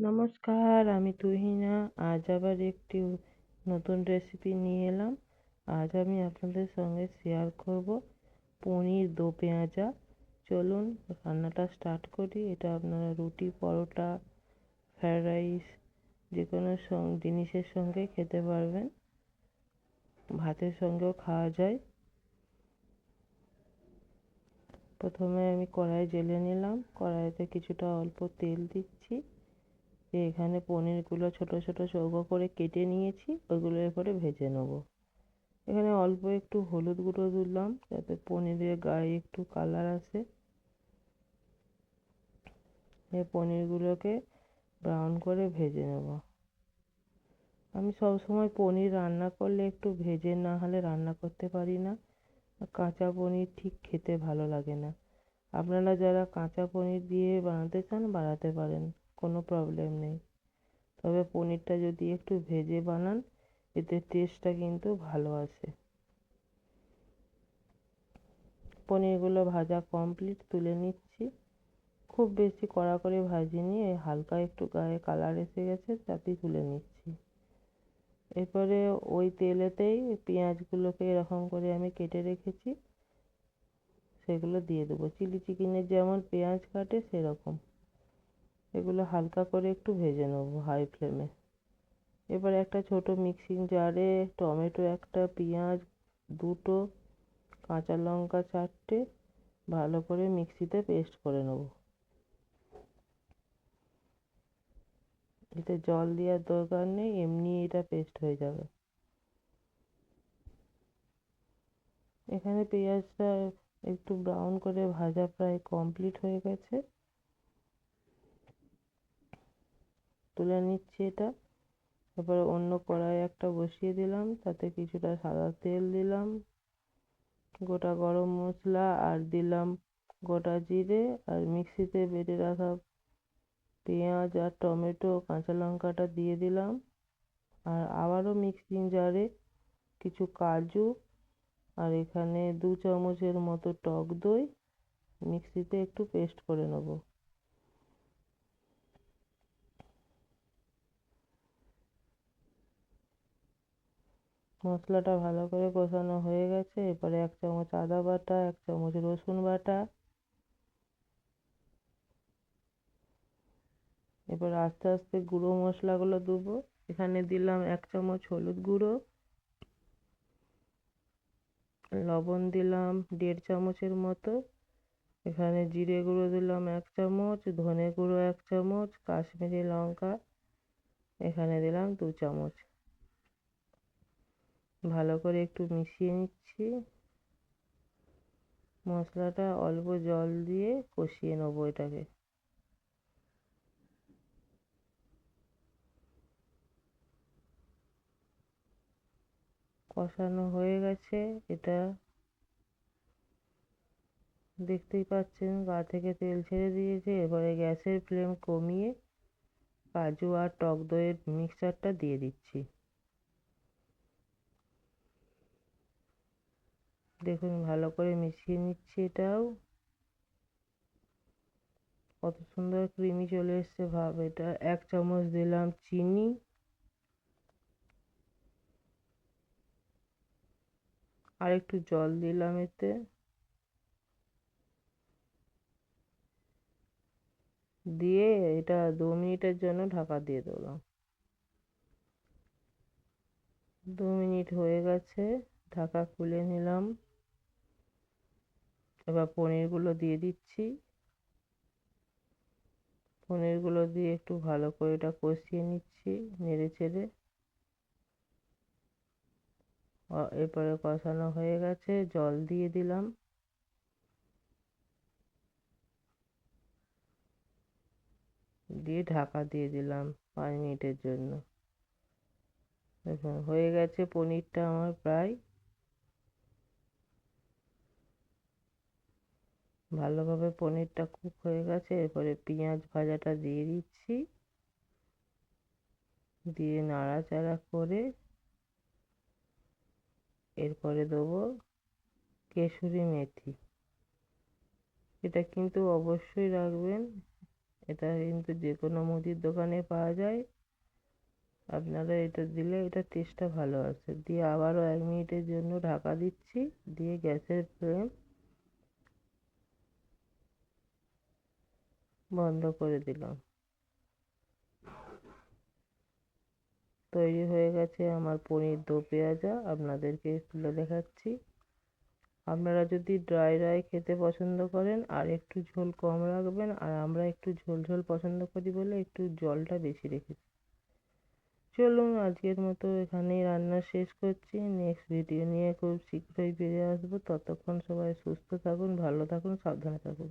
নমস্কার, আমি তুহিনা। আজ আবার একটি নতুন রেসিপি নিয়ে এলাম। আজ আমি আপনাদের সঙ্গে শেয়ার করব পনির দো পেঁয়াজা। চলুন, রান্নাটা স্টার্ট করি। এটা আপনারা রুটি, পরোটা ফ্রায়েড রাইস যে কোনো জিনিসের সঙ্গে খেতে পারবেন। ভাতের সঙ্গেও খাওয়া যায়। প্রথমে আমি কড়াই জেলে নিলাম। কড়াইতে কিছুটা অল্প তেল দিচ্ছি। এখানে পনিরগুলো ছোট ছোট চৌকো করে কেটে নিয়েছি ওইগুলো এরপরে ভেজে নেব। এখানে অল্প একটু হলুদ গুঁড়ো দিলাম, যাতে পনিরের গায়ে একটু কালার আসে। এই পনিরগুলোকে ব্রাউন করে ভেজে নেব। আমি সবসময় পনির রান্না করলে একটু ভেজে না হলে রান্না করতে পারি না। কাঁচা পনির ঠিক খেতে ভালো লাগে না। আপনারা যারা কাঁচা পনির দিয়ে বানাতে চান, বানাতে পারেন। কোনো প্রবলেম নেই। তবে পনিরটা যদি একটু ভেজে বানান, এতে টেস্টটা কিন্তু ভালো আসে। পনিরগুলো ভাজা কমপ্লিট তুলে নিচ্ছি। খুব বেশি কড়া করে ভাজিনি হালকা একটু গায়ে কালার এসে গেছে, তাতেই তুলে নিচ্ছি। এরপরে ওই তেলেতেই পেঁয়াজগুলোকে এরকম করে আমি কেটে রেখেছি। সেগুলো দিয়ে দেবো। চিলি চিকেনের যেমন পেঁয়াজ কাটে, সেরকম। এগুলো হালকা করে একটু ভেজে নেব হাই ফ্লেমে এবার একটা ছোট মিক্সিং জারে টমেটো একটা, পেঁয়াজ দুটো, কাঁচা লঙ্কা চারটে, ভালো করে মিক্সিতে পেস্ট করে নেব। এতে জল দেওয়ার দরকার নেই, এমনি এটা পেস্ট হয়ে যাবে। এখানে পেঁয়াজটা একটু ব্রাউন করে ভাজা প্রায় কমপ্লিট হয়ে গেছে। তুলে নিচ্ছি এটা। এবার অন্য কড়াই একটা বসিয়ে দিলাম, তাতে কিছুটা সাদা তেল দিলাম, গোটা গরম মশলা আর দিলাম গোটা জিরে আর মিক্সিতে বেটে রাখা পেঁয়াজ আর টমেটো, কাঁচা লঙ্কাটা দিয়ে দিলাম। আর আবারও মিক্সিং জারে কিছু কাজু আর এখানে দু চামচের মতো টক দই মিক্সিতে একটু পেস্ট করে নেব। মশলাটা ভালো করে কষানো হয়ে গেছে। এরপরে এক চামচ আদা বাটা, এক চামচ রসুন বাটা। এবার আস্তে আস্তে গুঁড়ো মশলাগুলো দেবো। এখানে দিলাম এক চামচ হলুদ গুঁড়ো। লবণ দিলাম দেড় চামচের মতো। এখানে জিরে গুঁড়ো দিলাম এক চামচ, ধনে গুঁড়ো এক চামচ, কাশ্মীরি লঙ্কা। এখানে দিলাম দু চামচ। ভালো করে একটু মিশিয়ে নিচ্ছি। মশলাটা অল্প জল দিয়ে কষিয়ে নেব এটাকে। কষানো হয়ে গেছে এটা। দেখতেই পাচ্ছেন গা থেকে তেল ছেড়ে দিয়েছে, এবারে গ্যাসের ফ্লেম কমিয়ে কাজু আর টক দইয়ের মিক্সচারটা দিয়ে দিচ্ছি। দেখুন ভালো করে মিশিয়ে নিচ্ছি এটাও। কত সুন্দর ক্রিমি চলে এসছে ভাব, এটা এক চামচ দিলাম চিনি। আর একটু জল দিলাম এতে। দিয়ে এটা দু মিনিটের জন্য ঢাকা দিয়ে দিলাম। দু মিনিট হয়ে গেছে, ঢাকা খুলে নিলাম। এবার পনিরগুলো দিয়ে দিচ্ছি। পনিরগুলো দিয়ে একটু ভালো করে এটা কষিয়ে নিচ্ছি নেড়ে চেড়ে। এরপরে কষানো হয়ে গেছে, জল দিয়ে দিলাম। দিয়ে ঢাকা দিয়ে দিলাম পাঁচ মিনিটের জন্য। দেখুন, হয়ে গেছে পনিরটা আমার প্রায় ভালোভাবে পনিরটা কুক হয়ে গেছে, এরপরে পেঁয়াজ ভাজাটা দিয়ে দিচ্ছি। দিয়ে নাড়াচাড়া করে এরপরে দেবো কেসুরি মেথি। এটা কিন্তু অবশ্যই রাখবেন, এটা কিন্তু যে কোনো মুদির দোকানে পাওয়া যায়। আপনারা এটা দিলে এটা টেস্টটা ভালো আসে। দিয়ে আবারও এক মিনিটের জন্য ঢাকা দিচ্ছি, দিয়ে গ্যাসের ফ্লেম বন্ধ করে দিলাম। তৈরি হয়ে গেছে আমার পনির দো পেঁয়াজা, আপনাদেরকে তুলে দেখাচ্ছি। আপনারা যদি ড্রাই ড্রাই খেতে পছন্দ করেন, আর একটু ঝোল কম রাখবেন, আর আমরা একটু ঝোল ঝোল পছন্দ করি বলে একটু জলটা বেশি রেখেছি। চলুন, আজকের মতো এখানেই রান্না শেষ করছি। নেক্সট ভিডিও নিয়ে খুব শীঘ্রই ফিরে আসব। ততক্ষণ সবাই সুস্থ থাকুন, ভালো থাকুন, সাবধানে থাকুন।